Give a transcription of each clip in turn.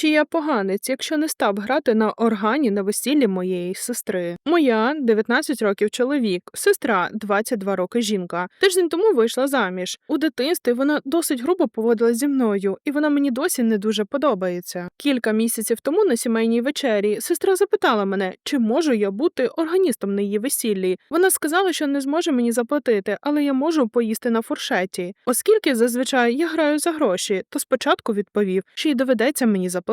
Чи я поганець, якщо не став грати на органі на весіллі моєї сестри? Моя 19 років чоловік, сестра 22 роки жінка. Тиждень тому вийшла заміж. У дитинстві вона досить грубо поводилась зі мною, і вона мені досі не дуже подобається. Кілька місяців тому на сімейній вечері сестра запитала мене, чи можу я бути органістом на її весіллі. Вона сказала, що не зможе мені заплатити, але я можу поїсти на фуршеті. Оскільки зазвичай я граю за гроші, то спочатку відповів, що й доведеться мені заплатити.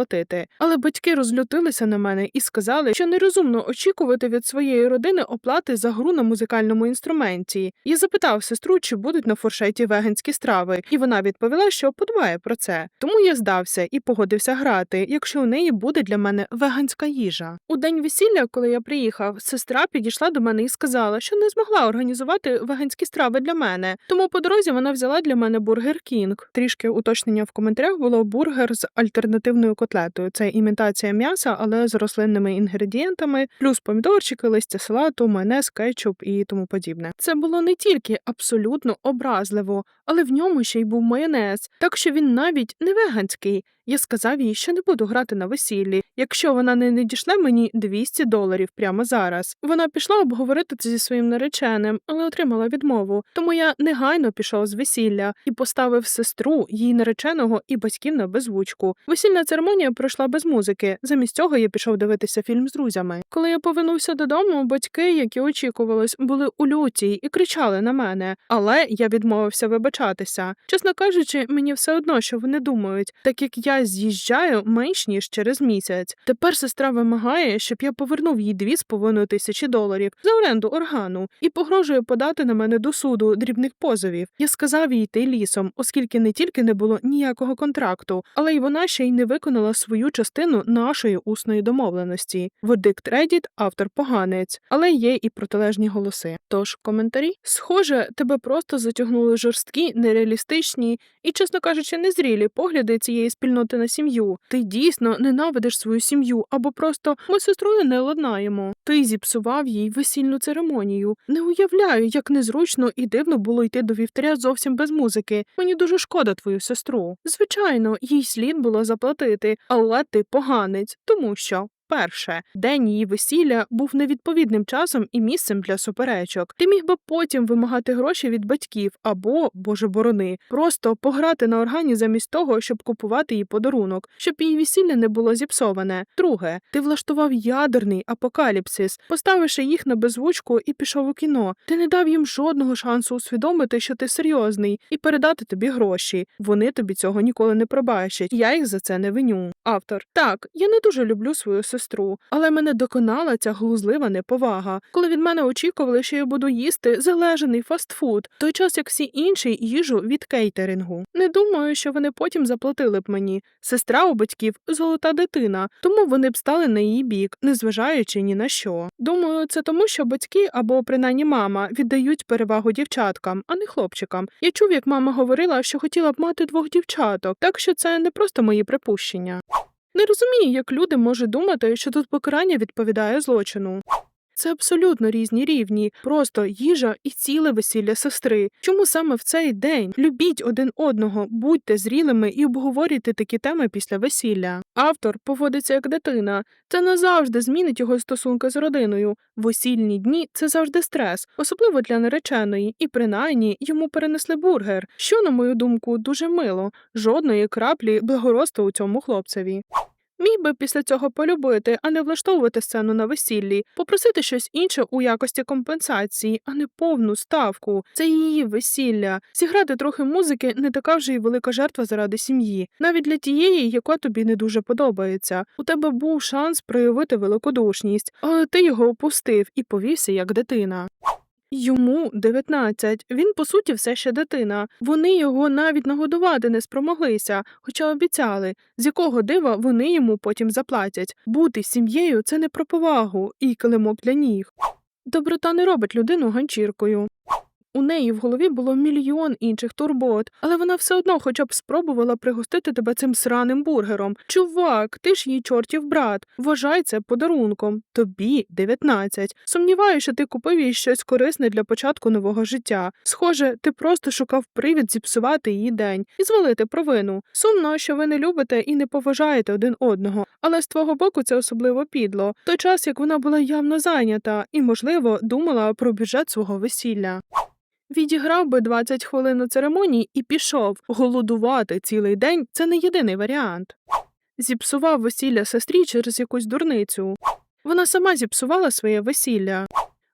Але батьки розлютилися на мене і сказали, що нерозумно очікувати від своєї родини оплати за гру на музикальному інструменті. Я запитав сестру, чи будуть на фуршеті веганські страви, і вона відповіла, що подбає про це. Тому я здався і погодився грати, якщо у неї буде для мене веганська їжа. У день весілля, коли я приїхав, сестра підійшла до мене і сказала, що не змогла організувати веганські страви для мене. Тому по дорозі вона взяла для мене бургер Кінг. Трішки уточнення в коментарях було бургер з альтернативною котлетою. Це імітація м'яса, але з рослинними інгредієнтами, плюс помідорчики, листя салату, майонез, кетчуп і тому подібне. Це було не тільки абсолютно образливо, але в ньому ще й був майонез, так що він навіть не веганський. Я сказав їй, що не буду грати на весіллі, якщо вона не надішле мені 200 доларів прямо зараз. Вона пішла обговорити це зі своїм нареченим, але отримала відмову. Тому я негайно пішов з весілля і поставив сестру, її нареченого і батьків на беззвучку. Весільна церемонія пройшла без музики. Замість цього я пішов дивитися фільм з друзями. Коли я повернувся додому, батьки, які очікувались, були у люті і кричали на мене, але я відмовився вибачатися. Чесно кажучи, мені все одно, що вони думають, так як я з'їжджаю менш ніж через місяць. Тепер сестра вимагає, щоб я повернув їй дві з половиною тисячі доларів за оренду органу і погрожує подати на мене до суду дрібних позовів. Я сказав їй йти лісом, оскільки не тільки не було ніякого контракту, але й вона ще й не виконала свою частину нашої усної домовленості. Вердикт Reddit – автор поганець, але є і протилежні голоси. Тож коментарі схоже, тебе просто затягнули жорсткі, нереалістичні і, чесно кажучи, незрілі погляди цієї спільноти на сім'ю. Ти дійсно ненавидиш свою сім'ю, або просто ми з сестрою не ладнаємо. Ти зіпсував їй весільну церемонію. Не уявляю, як незручно і дивно було йти до вівтаря зовсім без музики. Мені дуже шкода твою сестру. Звичайно, їй слід було заплатити, але ти поганець, тому що. Перше, день її весілля був невідповідним часом і місцем для суперечок. Ти міг би потім вимагати гроші від батьків або, боже борони, просто пограти на органі замість того, щоб купувати їй подарунок, щоб її весілля не було зіпсоване. Друге, ти влаштував ядерний апокаліпсис, поставивши їх на беззвучку і пішов у кіно. Ти не дав їм жодного шансу усвідомити, що ти серйозний, і передати тобі гроші. Вони тобі цього ніколи не пробачать. Я їх за це не виню. Автор так, я не дуже люблю свою сестру, але мене доконала ця глузлива неповага, коли від мене очікували, що я буду їсти залежаний фастфуд, той час як всі інші їжу від кейтерингу. Не думаю, що вони потім заплатили б мені. Сестра у батьків золота дитина, тому вони б стали на її бік, незважаючи ні на що. Думаю, це тому, що батьки або принаймні мама віддають перевагу дівчаткам, а не хлопчикам. Я чув, як мама говорила, що хотіла б мати двох дівчаток, так що це не просто мої припущення. Не розумію, як люди можуть думати, що тут покарання відповідає злочину. Це абсолютно різні рівні, просто їжа і ціле весілля сестри. Чому саме в цей день любіть один одного, будьте зрілими і обговорюйте такі теми після весілля. Автор поводиться як дитина. Це не завжди змінить його стосунки з родиною. Весільні дні це завжди стрес, особливо для нареченої, і принаймні йому перенесли бургер, що, на мою думку, дуже мило. Жодної краплі благородства у цьому хлопцеві. Міг би після цього полюбити, а не влаштовувати сцену на весіллі, попросити щось інше у якості компенсації, а не повну ставку. Це її весілля. Зіграти трохи музики не така вже й велика жертва заради сім'ї, навіть для тієї, яка тобі не дуже подобається. У тебе був шанс проявити великодушність, але ти його опустив і повівся як дитина. Йому 19. Він по суті все ще дитина. Вони його навіть нагодувати не спромоглися, хоча обіцяли, з якого дива вони йому потім заплатять. Бути сім'єю це не про повагу і килимок для ніг. Доброта не робить людину ганчіркою. У неї в голові було мільйон інших турбот, але вона все одно хоча б спробувала пригостити тебе цим сраним бургером. Чувак, ти ж їй чортів брат. Вважай це подарунком. Тобі 19. Сумніваюся, що ти купив їй щось корисне для початку нового життя. Схоже, ти просто шукав привід зіпсувати її день і звалити провину. Сумно, що ви не любите і не поважаєте один одного, але з твого боку це особливо підло. Той час, як вона була явно зайнята і, можливо, думала про бюджет свого весілля. Відіграв би 20 хвилин на церемонії і пішов. Голодувати цілий день це не єдиний варіант. Зіпсував весілля сестрі через якусь дурницю. Вона сама зіпсувала своє весілля.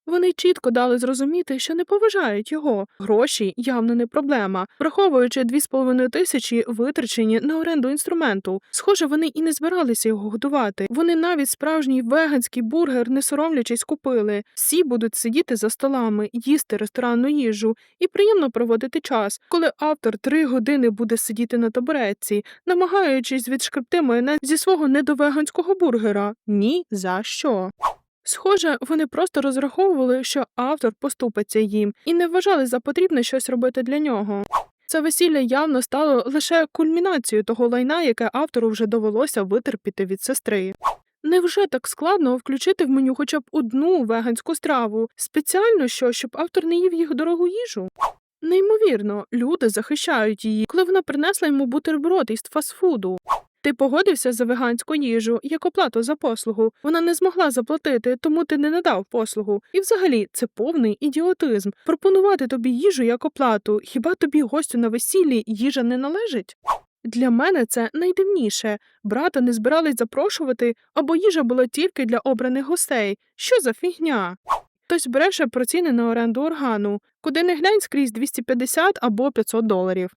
Вони чітко дали зрозуміти, що не поважають його. Гроші явно не проблема, враховуючи 2,5 тисячі витрачені на оренду інструменту. Схоже, вони і не збиралися його годувати. Вони навіть справжній веганський бургер, не соромлячись, купили. Всі будуть сидіти за столами, їсти ресторанну їжу і приємно проводити час, коли автор три години буде сидіти на табуретці, намагаючись відшкребти майонез зі свого недовеганського бургера. Ні за що. Схоже, вони просто розраховували, що автор поступиться їм, і не вважали за потрібне щось робити для нього. Це весілля явно стало лише кульмінацією того лайна, яке автору вже довелося витерпіти від сестри. Невже так складно включити в меню хоча б одну веганську страву, спеціально що, щоб автор не їв їх дорогу їжу? Неймовірно, люди захищають її, коли вона принесла йому бутерброд із фастфуду. Ти погодився за веганську їжу як оплату за послугу. Вона не змогла заплатити, тому ти не надав послугу. І взагалі це повний ідіотизм. Пропонувати тобі їжу як оплату. Хіба тобі гостю на весіллі їжа не належить? Для мене це найдивніше. Брата не збирались запрошувати, або їжа була тільки для обраних гостей. Що за фігня? Хтось бреше про ціни на оренду органу, куди не глянь скрізь 250 або 500 доларів.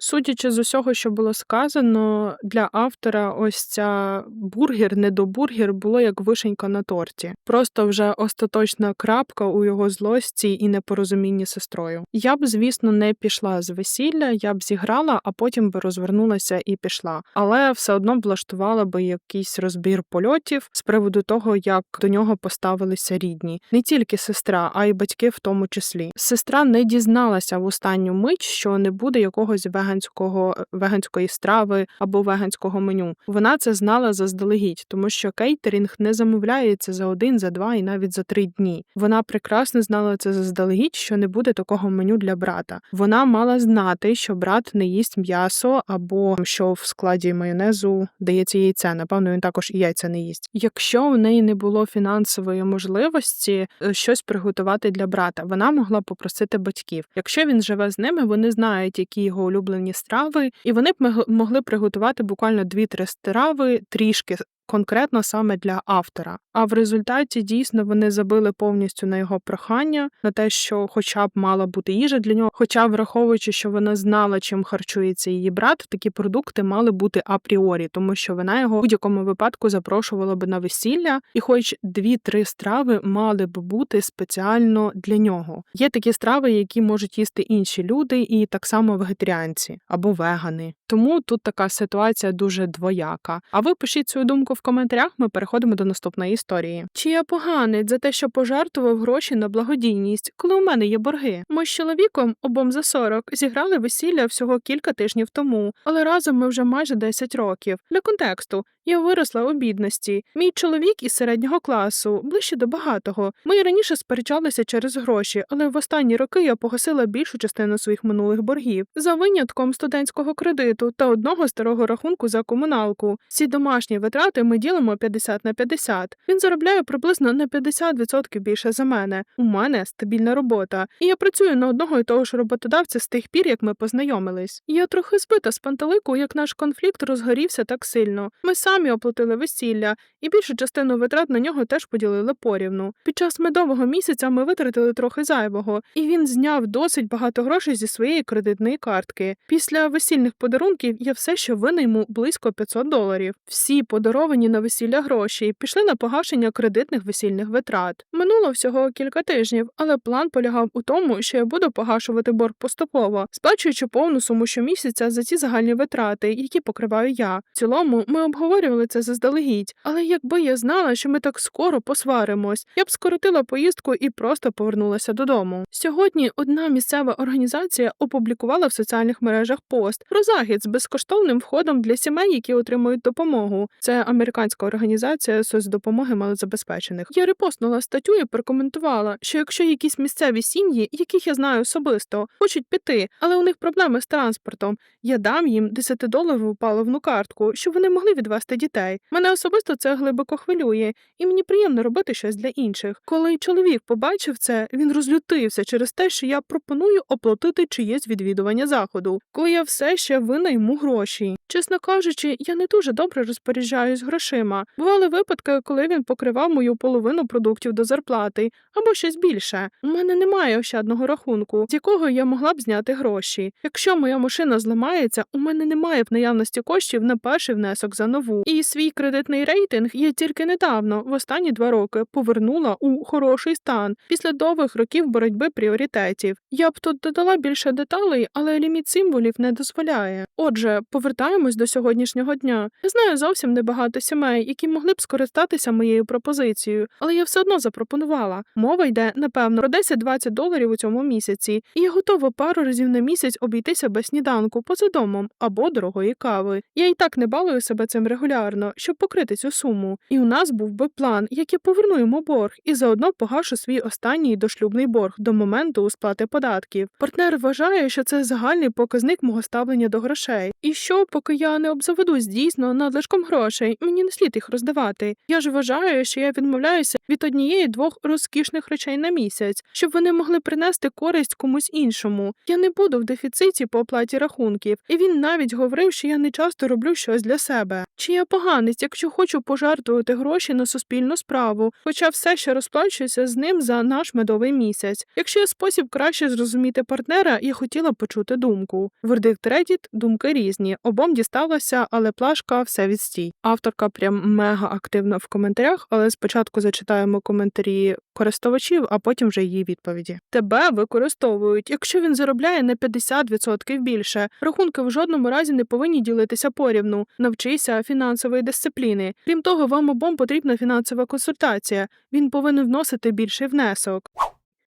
Судячи з усього, що було сказано, для автора ось ця бургер, недобургер було як вишенька на торті. Просто вже остаточна крапка у його злості і непорозумінні сестрою. Я б, звісно, не пішла з весілля, я б зіграла, а потім би розвернулася і пішла. Але все одно влаштувала би якийсь розбір польотів з приводу того, як до нього поставилися рідні, не тільки сестра, а й батьки в тому числі. Сестра не дізналася в останню мить, що не буде якогось веганського веганської страви або веганського меню. Вона це знала заздалегідь, тому що кейтерінг не замовляється за один, за два і навіть за три дні. Вона прекрасно знала це заздалегідь, що не буде такого меню для брата. Вона мала знати, що брат не їсть м'ясо або що в складі майонезу дається яйце. Напевно, він також і яйця не їсть. Якщо в неї не було фінансової можливості е, щось приготувати для брата, вона могла попросити батьків. Якщо він живе з ними, вони знають, які його улюблені страви, і вони б могли приготувати буквально 2-3 страви трішки. Конкретно саме для автора, а в результаті дійсно вони забили повністю на його прохання, на те, що хоча б мала бути їжа для нього. Хоча, враховуючи, що вона знала, чим харчується її брат, такі продукти мали бути апріорі, тому що вона його в будь-якому випадку запрошувала би на весілля, і хоч дві-три страви мали б бути спеціально для нього. Є такі страви, які можуть їсти інші люди, і так само вегетаріанці або вегани. Тому тут така ситуація дуже двояка. А ви пишіть свою думку в коментарях. Ми переходимо до наступної історії. Чи я поганець за те, що пожертвував гроші на благодійність, коли у мене є борги? Ми з чоловіком, обом за 40, зіграли весілля всього кілька тижнів тому, але разом ми вже майже 10 років. Для контексту я виросла у бідності. Мій чоловік із середнього класу, ближче до багатого. Ми й раніше сперечалися через гроші, але в останні роки я погасила більшу частину своїх минулих боргів за винятком студентського кредиту та одного старого рахунку за комуналку. Ці домашні витрати ми ділимо 50 на 50. Він заробляє приблизно на 50% більше за мене. У мене стабільна робота, і я працюю на одного і того ж роботодавця з тих пір, як ми познайомились. Я трохи збита з пантелику, як наш конфлікт розгорівся так сильно. Ми самі оплатили весілля, і більшу частину витрат на нього теж поділили порівну. Під час медового місяця ми витратили трохи зайвого, і він зняв досить багато грошей зі своєї кредитної картки. Після весільних подарунків я все ще винна близько 500 доларів. Всі подаровані на весілля гроші пішли на погашення кредитних весільних витрат. Минуло всього кілька тижнів, але план полягав у тому, що я буду погашувати борг поступово, сплачуючи повну суму щомісяця за ці загальні витрати, які покриваю я. В цілому ми обговорювали обговорювали це заздалегідь, але якби я знала, що ми так скоро посваримось, я б скоротила поїздку і просто повернулася додому. Сьогодні одна місцева організація опублікувала в соціальних мережах пост про захід з безкоштовним входом для сімей, які отримують допомогу. Це американська організація соцдопомоги малозабезпечених. Я репостнула статтю і прокоментувала, що якщо якісь місцеві сім'ї, яких я знаю особисто, хочуть піти, але у них проблеми з транспортом, я дам їм 10-доларову паливну картку, щоб вони могли відвести дітей. Мене особисто це глибоко хвилює, і мені приємно робити щось для інших. Коли чоловік побачив це, він розлютився через те, що я пропоную оплатити чиєсь відвідування заходу, коли я все ще винна йому гроші. Чесно кажучи, я не дуже добре розпоряджаюсь грошима. Бували випадки, коли він покривав мою половину продуктів до зарплати або щось більше. У мене немає ощадного рахунку, з якого я могла б зняти гроші. Якщо моя машина зламається, у мене немає в наявності коштів на перший внесок за нову. І свій кредитний рейтинг я тільки недавно, в останні два роки, повернула у хороший стан після довгих років боротьби пріоритетів. Я б тут додала більше деталей, але ліміт символів не дозволяє. Отже, повертаємось до сьогоднішнього дня. Я знаю зовсім небагато сімей, які могли б скористатися моєю пропозицією, але я все одно запропонувала. Мова йде, напевно, про 10-20 доларів у цьому місяці, і я готова пару разів на місяць обійтися без сніданку поза домом або дорогої кави. Я і так не балую себе цим регулярно, щоб покрити цю суму. І у нас був би план, як я поверну йому борг, і заодно погашу свій останній дошлюбний борг до моменту сплати податків. Партнер вважає, що це загальний показник мого ставлення до грошей. І що, поки я не обзаведусь дійсно надлишком грошей, мені не слід їх роздавати. Я ж вважаю, що я відмовляюся від однієї двох розкішних речей на місяць, щоб вони могли принести користь комусь іншому. Я не буду в дефіциті по оплаті рахунків, і він навіть говорив, що я не часто роблю щось для себе. Чи я поганець, якщо хочу пожертвувати гроші на суспільну справу, хоча все ще розплачуюся з ним за наш медовий місяць. Якщо є спосіб краще зрозуміти партнера, я хотіла почути думку. Вердикт Reddit – думки різні. Обом дісталося, але плашка все відстій. Авторка прям мега активна в коментарях, але спочатку зачитаємо коментарі користувачів, а потім вже її відповіді. Тебе використовують, якщо він заробляє на 50% більше. Рахунки в жодному разі не повинні ділитися порівну. Навчися фінансової дисципліни. Крім того, вам обом потрібна фінансова консультація. Він повинен вносити більший внесок.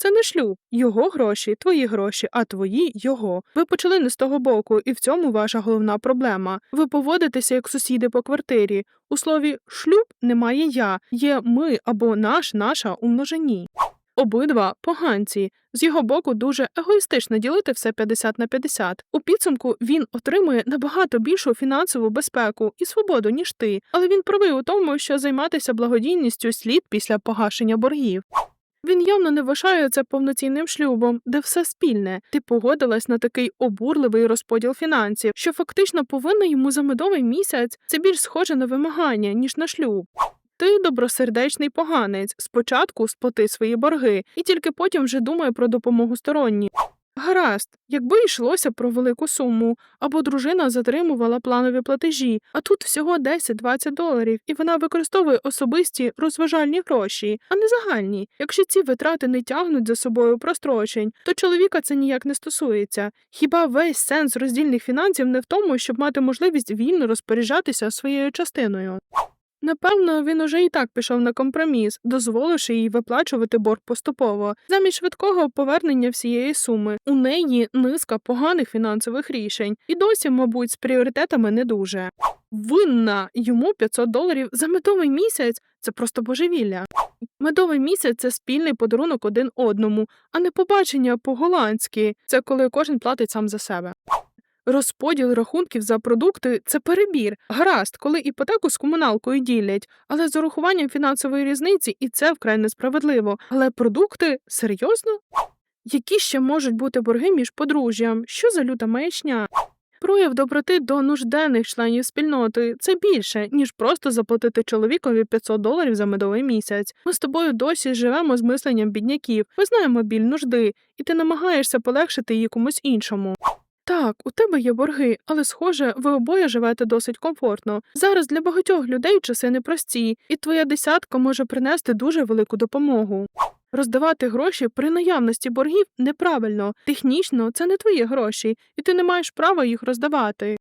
Це не шлюб, його гроші, твої гроші, а твої його. Ви почали не з того боку, і в цьому ваша головна проблема. Ви поводитеся як сусіди по квартирі. У слові шлюб немає я, є ми або наш, наша у множині. Обидва поганці. З його боку дуже егоїстично ділити все 50 на 50. У підсумку він отримує набагато більшу фінансову безпеку і свободу, ніж ти, але він правий у тому, що займатися благодійністю слід після погашення боргів. Він явно не вважає це повноцінним шлюбом, де все спільне. Ти погодилась на такий обурливий розподіл фінансів, що фактично повинна йому за медовий місяць. Це більш схоже на вимагання, ніж на шлюб. Ти добросердечний поганець. Спочатку сплати свої борги, і тільки потім вже думає про допомогу сторонні. Гаразд, якби йшлося про велику суму, або дружина затримувала планові платежі, а тут всього 10-20 доларів, і вона використовує особисті розважальні гроші, а не загальні. Якщо ці витрати не тягнуть за собою прострочень, то чоловіка це ніяк не стосується. Хіба весь сенс роздільних фінансів не в тому, щоб мати можливість вільно розпоряджатися своєю частиною? Напевно, він уже і так пішов на компроміс, дозволивши їй виплачувати борг поступово, замість швидкого повернення всієї суми. У неї низка поганих фінансових рішень, і досі, мабуть, з пріоритетами не дуже. Винна йому 500 доларів за медовий місяць це просто божевілля. Медовий місяць це спільний подарунок один одному, а не побачення по-голландськи. Це коли кожен платить сам за себе. Розподіл рахунків за продукти це перебір. Гаразд, коли іпотеку з комуналкою ділять, але з урахуванням фінансової різниці і це вкрай несправедливо. Але продукти серйозно? Які ще можуть бути борги між подружжям? Що за люта маячня? Прояв доброти до нужденних членів спільноти це більше, ніж просто заплатити чоловікові 500 доларів за медовий місяць. Ми з тобою досі живемо з мисленням бідняків, ми знаємо біль нужди, і ти намагаєшся полегшити її комусь іншому. Так, у тебе є борги, але, схоже, ви обоє живете досить комфортно. Зараз для багатьох людей часи непрості, і твоя десятка може принести дуже велику допомогу. Роздавати гроші при наявності боргів неправильно. Технічно це не твої гроші, і ти не маєш права їх роздавати.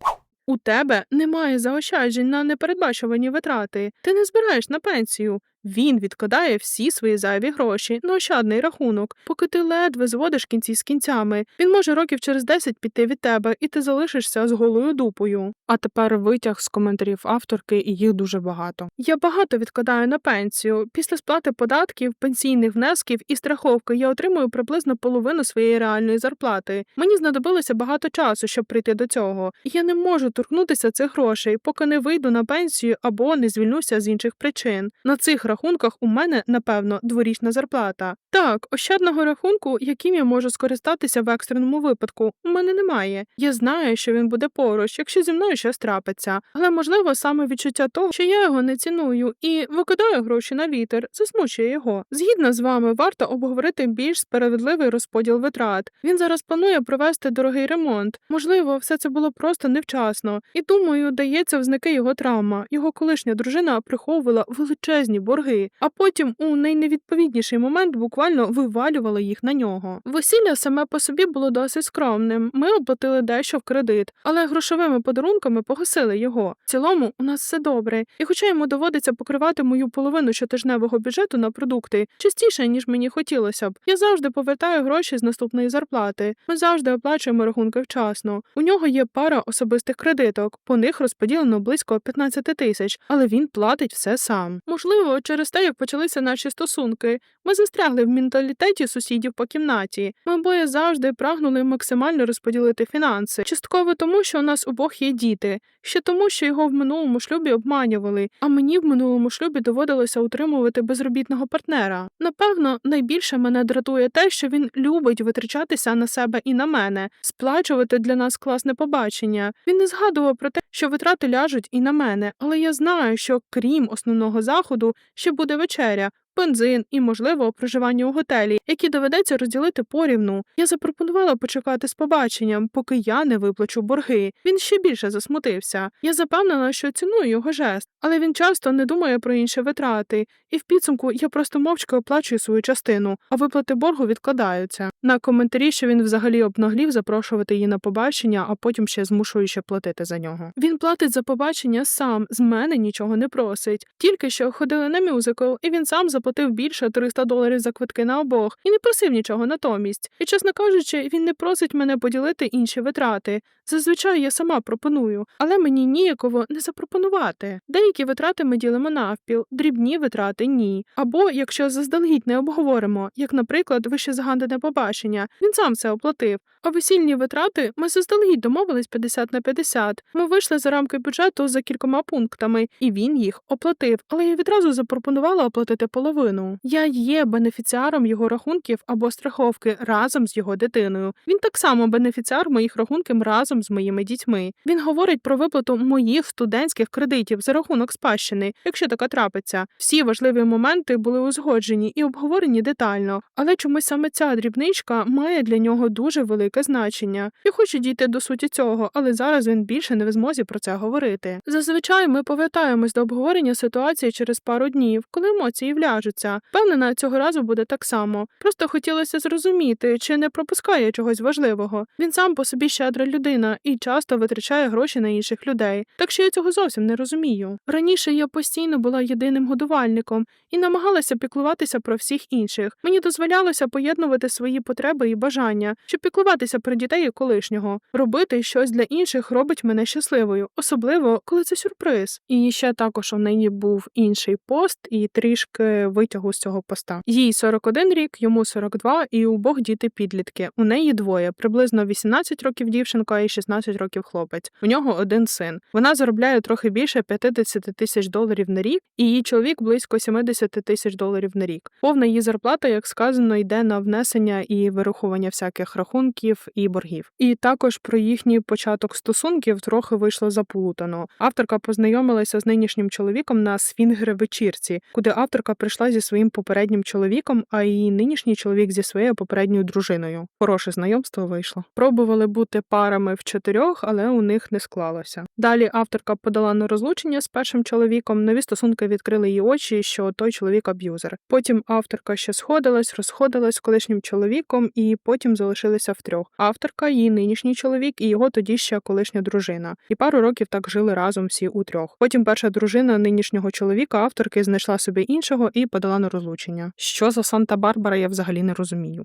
У тебе немає заощаджень на непередбачувані витрати. Ти не збираєш на пенсію. Він відкладає всі свої зайві гроші на ощадний рахунок, поки ти ледве зводиш кінці з кінцями. Він може років через 10 піти від тебе, і ти залишишся з голою дупою. А тепер витяг з коментарів авторки, і їх дуже багато. Я багато відкладаю на пенсію. Після сплати податків, пенсійних внесків і страховки я отримую приблизно половину своєї реальної зарплати. Мені знадобилося багато часу, щоб прийти до цього. Я не можу торкнутися цих грошей, поки не вийду на пенсію або не звільнуся з інших причин. На цих рахунках у мене, напевно, дворічна зарплата. Так, ощадного рахунку, яким я можу скористатися в екстреному випадку, у мене немає. Я знаю, що він буде поруч, якщо зі мною щось трапиться. Але можливо саме відчуття того, що я його не ціную і викидаю гроші на вітер, засмучує його. Згідно з вами, варто обговорити більш справедливий розподіл витрат. Він зараз планує провести дорогий ремонт. Можливо, все це було просто невчасно. І думаю, дається в знаки його травма. Його колишня дружина приховувала величезні борги, а потім у найневідповідніший момент буквально вивалювала їх на нього. Весілля саме по собі було досить скромним. Ми оплатили дещо в кредит, але грошовими подарунками погасили його. В цілому у нас все добре, і хоча йому доводиться покривати мою половину щотижневого бюджету на продукти частіше ніж мені хотілося б. Я завжди повертаю гроші з наступної зарплати. Ми завжди оплачуємо рахунки вчасно. У нього є пара особистих кредиток. По них розподілено близько 15 тисяч, але він платить все сам. Можливо, через те, як почалися наші стосунки, ми застрягли в менталітеті сусідів по кімнаті. Ми обоє завжди прагнули максимально розподілити фінанси. Частково тому, що у нас обох є діти, ще тому, що його в минулому шлюбі обманювали, а мені в минулому шлюбі доводилося утримувати безробітного партнера. Напевно, найбільше мене дратує те, що він любить витрачатися на себе і на мене, сплачувати для нас класне побачення. Він не згадував про те, що витрати ляжуть і на мене, але я знаю, що крім основного заходу ще буде вечеря. Бензин і, можливо, проживання у готелі, які доведеться розділити порівну. Я запропонувала почекати з побаченням, поки я не виплачу борги. Він ще більше засмутився. Я запевнена, що ціную його жест, але він часто не думає про інші витрати, і в підсумку я просто мовчки оплачую свою частину, а виплати боргу відкладаються. На коментарі, що він взагалі обнаглів запрошувати її на побачення, а потім ще змушуючи платити за нього. Він платить за побачення сам, з мене нічого не просить. Тільки що ходили на мюзикл, і він сам заплатив більше 300 доларів за квитки на обох і не просив нічого натомість. І, чесно кажучи, він не просить мене поділити інші витрати. Зазвичай я сама пропоную, але мені ніяково не запропонувати. Деякі витрати ми ділимо навпіл, дрібні витрати ні. Або якщо заздалегідь не обговоримо, як, наприклад, вище згадане побачення, він сам все оплатив. А весільні витрати ми заздалегідь домовились 50 на 50. Ми вийшли за рамки бюджету за кількома пунктами, і він їх оплатив. Але я відразу запропонувала оплатити половину. Я є бенефіціаром його рахунків або страховки разом з його дитиною. Він так само бенефіціар моїх рахунків разом з моїми дітьми. Він говорить про виплату моїх студентських кредитів за рахунок спадщини, якщо така трапиться. Всі важливі моменти були узгоджені і обговорені детально, але чомусь саме ця дрібничка має для нього дуже велике значення. Я хочу дійти до суті цього, але зараз він більше не в змозі про це говорити. Зазвичай ми повертаємось до обговорення ситуації через пару днів, коли емоції вляжуться. Впевнена, цього разу буде так само. Просто хотілося зрозуміти, чи не пропускає чогось важливого. Він сам по собі щедра людина і часто витрачає гроші на інших людей. Так що я цього зовсім не розумію. Раніше я постійно була єдиним годувальником і намагалася піклуватися про всіх інших. Мені дозволялося поєднувати свої потреби і бажання, щоб піклуватися про дітей і колишнього. Робити щось для інших робить мене щасливою, особливо коли це сюрприз. І ще також у неї був інший пост, і трішки витягу з цього поста. Їй 41 рік, йому 42, і у обох діти підлітки. У неї двоє, приблизно 18 років дівчинка і 16 років хлопець. У нього один син. Вона заробляє трохи більше 50 тисяч доларів на рік, і її чоловік близько 70 тисяч доларів на рік. Повна її зарплата, як сказано, йде на внесення і вирахування всяких рахунків і боргів. І також про їхній початок стосунків трохи вийшло заплутано. Авторка познайомилася з нинішнім чоловіком на свінгер вечірці, куди авторка прийшла зі своїм попереднім чоловіком, а її нинішній чоловік зі своєю попередньою дружиною. Хороше знайомство вийшло. Пробували бути парами в чотирьох, але у них не склалося. Далі авторка подала на розлучення з першим чоловіком. Нові стосунки відкрили її очі, що той чоловік аб'юзер. Потім авторка ще сходилась, розходилась з колишнім чоловіком. і потім залишилися втрьох. Авторка, її нинішній чоловік і його тоді ще колишня дружина. І пару років так жили разом всі у трьох. Потім перша дружина нинішнього чоловіка авторки знайшла собі іншого і подала на розлучення. Що за Санта-Барбара, я взагалі не розумію.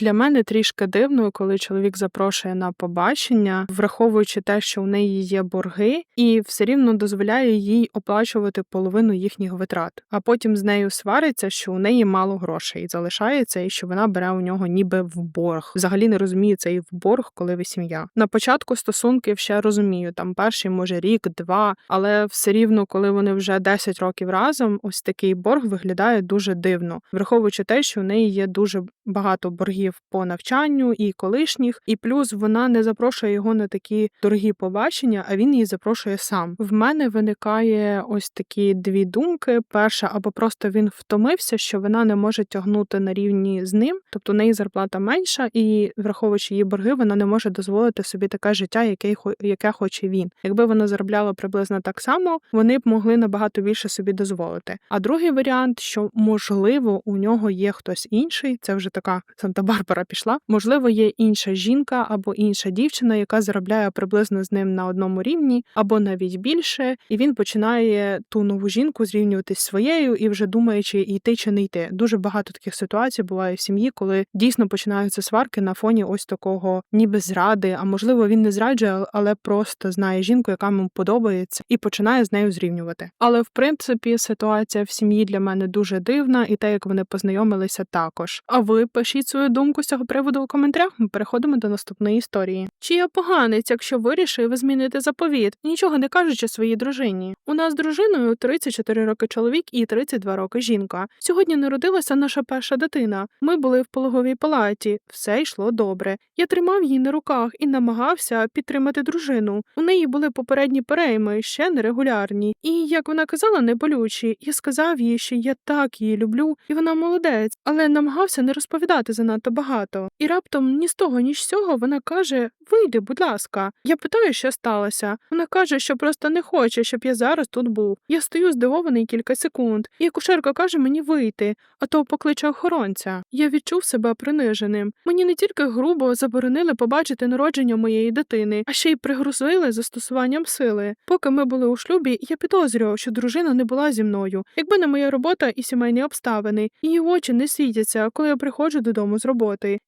Для мене трішки дивно, коли чоловік запрошує на побачення, враховуючи те, що у неї є борги, і все рівно дозволяє їй оплачувати половину їхніх витрат. А потім з нею свариться, що у неї мало грошей залишається, і що вона бере у нього ніби в борг. Взагалі не розумію цей в борг, коли ви сім'я. На початку стосунків ще розумію, там перший може рік, два, але все рівно, коли вони вже 10 років разом, ось такий борг виглядає дуже дивно, враховуючи те, що у неї є дуже багато боргів по навчанню і колишніх, і плюс вона не запрошує його на такі дорогі побачення, а він її запрошує сам. В мене виникає ось такі дві думки: перша, або просто він втомився, що вона не може тягнути на рівні з ним, тобто неї зарплата менша, і враховуючи її борги, вона не може дозволити собі таке життя, яке яке хоче він. Якби вона заробляла приблизно так само, вони б могли набагато більше собі дозволити. А другий варіант, що можливо у нього є хтось інший, це вже така Санта-Барбара пішла. Можливо, є інша жінка або інша дівчина, яка заробляє приблизно з ним на одному рівні, або навіть більше, і він починає ту нову жінку зрівнювати з своєю і вже думає, чи йти чи не йти. Дуже багато таких ситуацій буває в сім'ї, коли дійсно починаються сварки на фоні ось такого, ніби зради. А можливо, він не зраджує, але просто знає жінку, яка йому подобається, і починає з нею зрівнювати. Але в принципі ситуація в сім'ї для мене дуже дивна, і те, як вони познайомилися, також. А ви пишіть свою думку з цього приводу у коментарях. Ми переходимо до наступної історії. Чи я поганець, якщо вирішив змінити заповіт, нічого не кажучи своїй дружині? У нас з дружиною 34 роки чоловік і 32 роки жінка. Сьогодні народилася наша перша дитина. Ми були в пологовій палаті, все йшло добре. Я тримав її на руках і намагався підтримати дружину. У неї були попередні перейми, ще нерегулярні. І як вона казала, не болючі. Я сказав їй, що я так її люблю, і вона молодець, але намагався не розповідати занадто багато. І раптом ні з того, ні з цього вона каже: Вийди, будь ласка. Я питаю, що сталося. Вона каже, що просто не хоче, щоб я зараз тут був. Я стою здивований кілька секунд, і акушерка каже мені вийти, а то покличе охоронця. Я відчув себе приниженим. Мені не тільки грубо заборонили побачити народження моєї дитини, а ще й пригрозили застосуванням сили. Поки ми були у шлюбі, я підозрював, що дружина не була зі мною. Якби не моя робота і сімейні обставини, її очі не світяться, коли я приходжу додому з роботи.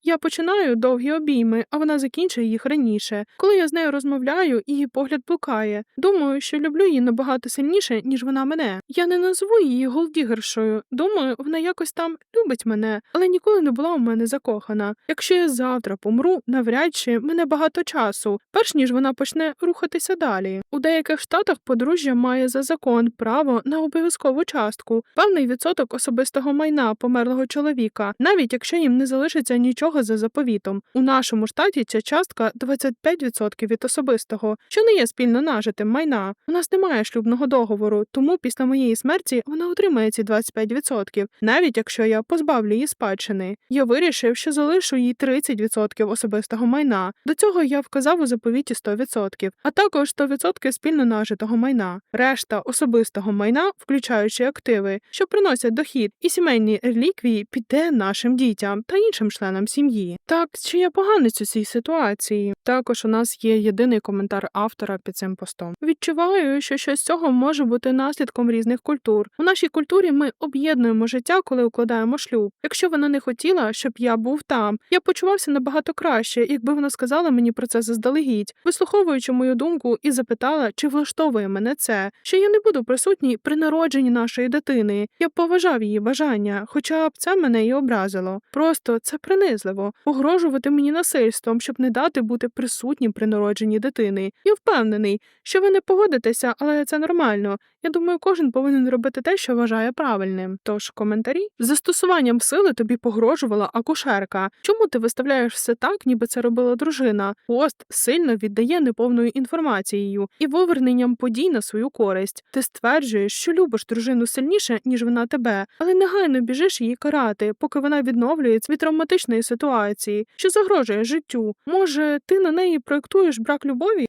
Я починаю довгі обійми, а вона закінчує їх раніше. Коли я з нею розмовляю, її погляд блукає. Думаю, що люблю її набагато сильніше, ніж вона мене. Я не назву її голдігершою. Думаю, вона якось там любить мене, але ніколи не була у мене закохана. Якщо я завтра помру, навряд чи мене багато часу, перш ніж вона почне рухатися далі. У деяких штатах подружжя має за закон право на обов'язкову частку, певний відсоток особистого майна померлого чоловіка, навіть якщо їм не залишиться нічого за заповітом. У нашому штаті ця частка 25% від особистого, що не є спільно нажитим майна. У нас немає шлюбного договору, тому після моєї смерті вона отримає ці 25%, навіть якщо я позбавлю її спадщини. Я вирішив, що залишу їй 30% особистого майна. До цього я вказав у заповіті 100%, а також 100% спільно нажитого майна. Решта особистого майна, включаючи активи, що приносять дохід, і сімейні реліквії, піде нашим дітям та іншим членам сім'ї. Так, чи я поганець у цій ситуації? Також у нас є єдиний коментар автора під цим постом. Відчуваю, що щось з цього може бути наслідком різних культур. У нашій культурі ми об'єднуємо життя, коли укладаємо шлюб. Якщо вона не хотіла, щоб я був там, я почувався набагато краще, якби вона сказала мені про це заздалегідь, вислуховуючи мою думку і запитала, чи влаштовує мене це, що я не буду присутній при народженні нашої дитини. Я поважав її бажання, хоча б це мене і образило. Просто це принизливо погрожувати мені насильством, щоб не дати бути присутнім при народженні дитини. Я впевнений, що ви не погодитеся, але це нормально. Я думаю, кожен повинен робити те, що вважає правильним. Тож коментарі застосуванням сили тобі погрожувала акушерка. Чому ти виставляєш все так, ніби це робила дружина? Пост сильно віддає неповною інформацією і виверненням подій на свою користь. Ти стверджуєш, що любиш дружину сильніше, ніж вона тебе, але негайно біжиш її карати, поки вона відновлюється від травматичної ситуації, що загрожує життю. Може, ти на неї проєктуєш брак любові?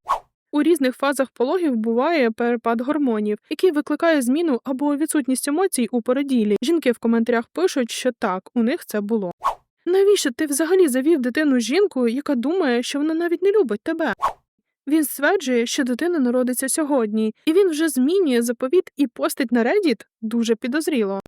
У різних фазах пологів буває перепад гормонів, який викликає зміну або відсутність емоцій у породілі. Жінки в коментарях пишуть, що так, у них це було. Навіщо ти взагалі завів дитину з жінкою, яка думає, що вона навіть не любить тебе? Він стверджує, що дитина народиться сьогодні, і він вже змінює заповіт і постить на Reddit дуже підозріло.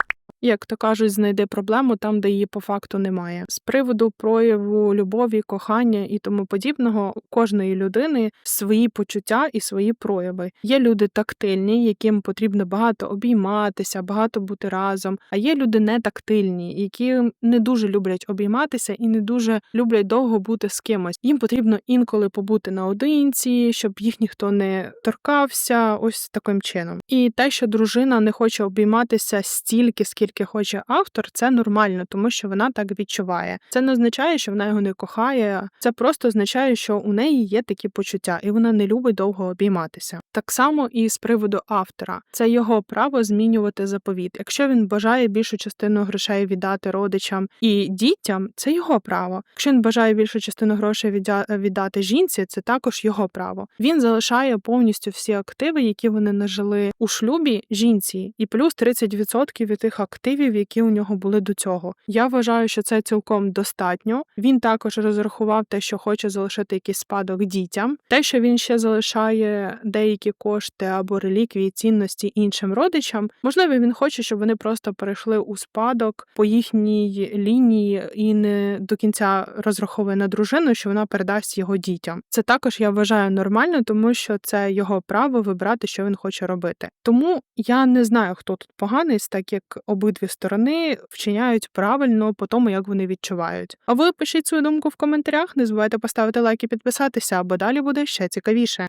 Як то кажуть, знайди проблему там, де її по факту немає. З приводу прояву любові, кохання і тому подібного, у кожної людини свої почуття і свої прояви. Є люди тактильні, яким потрібно багато обійматися, багато бути разом. А є люди не тактильні, які не дуже люблять обійматися і не дуже люблять довго бути з кимось. Їм потрібно інколи побути наодинці, щоб їх ніхто не торкався. Ось таким чином. І те, що дружина не хоче обійматися стільки, скільки хоче автор, це нормально, тому що вона так відчуває. Це не означає, що вона його не кохає. Це просто означає, що у неї є такі почуття, і вона не любить довго обійматися. Так само і з приводу автора, це його право змінювати заповіт. Якщо він бажає більшу частину грошей віддати родичам і дітям, це його право. Якщо він бажає більшу частину грошей віддати жінці, це також його право. Він залишає повністю всі активи, які вони нажили у шлюбі жінці, і плюс 30% від тих активів, які у нього були до цього. Я вважаю, що це цілком достатньо. Він також розрахував те, що хоче залишити якийсь спадок дітям. Те, що він ще залишає деякі кошти або реліквії, цінності іншим родичам. Можливо, він хоче, щоб вони просто перейшли у спадок по їхній лінії і не до кінця розраховує на дружину, що вона передасть його дітям. Це також я вважаю нормально, тому що це його право вибрати, що він хоче робити. Тому я не знаю, хто тут поганий, так як обидві сторони вчиняють правильно по тому, як вони відчувають. А ви пишіть свою думку в коментарях. Не забувайте поставити лайк і підписатися, бо далі буде ще цікавіше.